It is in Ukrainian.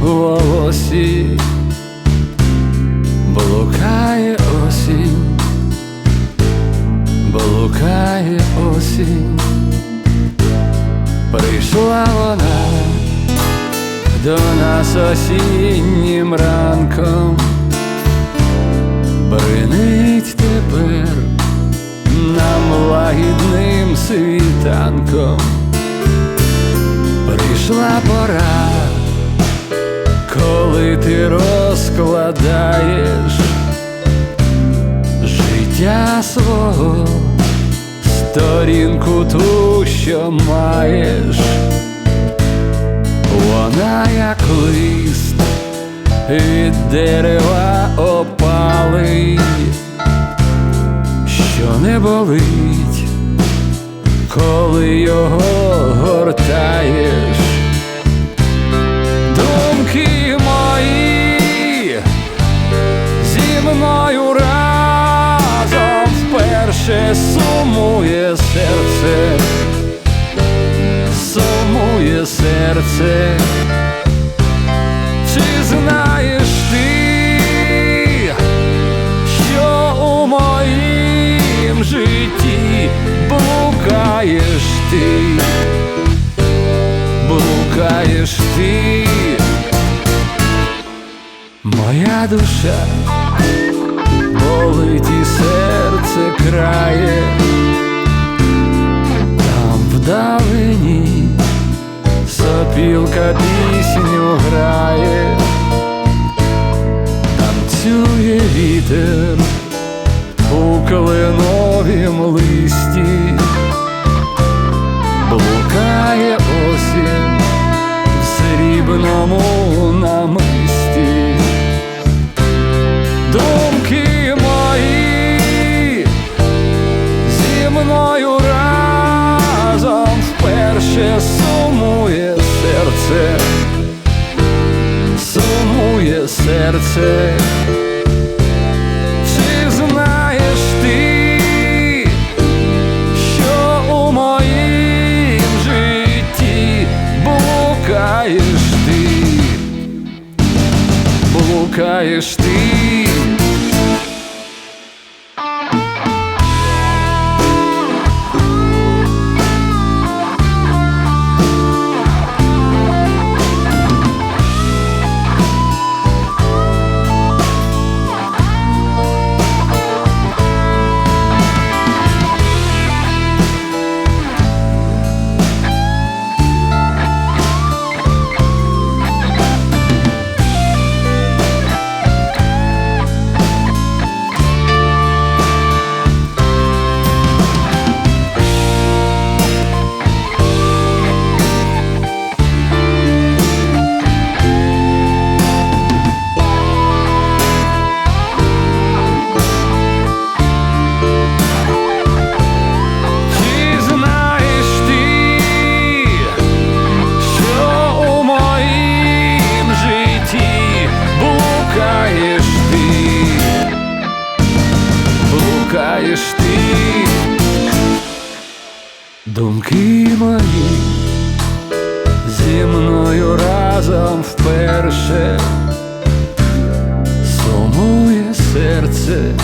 волосі, блукає осінь, блукає осінь, прийшла вона до нас осіннім ранком, бринить тепер нам лагідним світанком, прийшла пора коли ти розкладаєш життя свого, сторінку ту, що маєш. Вона як лист від дерева опалий, що не болить, сумує серце. Сумує серце, чи знаєш ти, що у моїм житті блукаєш ти, блукаєш ти, моя душа сопілка пісню грає, танцює вітер у кленовім листі, блукає осінь в срібному намисті. Думки мої зі мною разом вперше сумує серце, сумує серце. Чи знаєш ти, що у моїм житті блукаєш ти, блукаєш ти. Думки мої зі мною разом вперше сумує серце.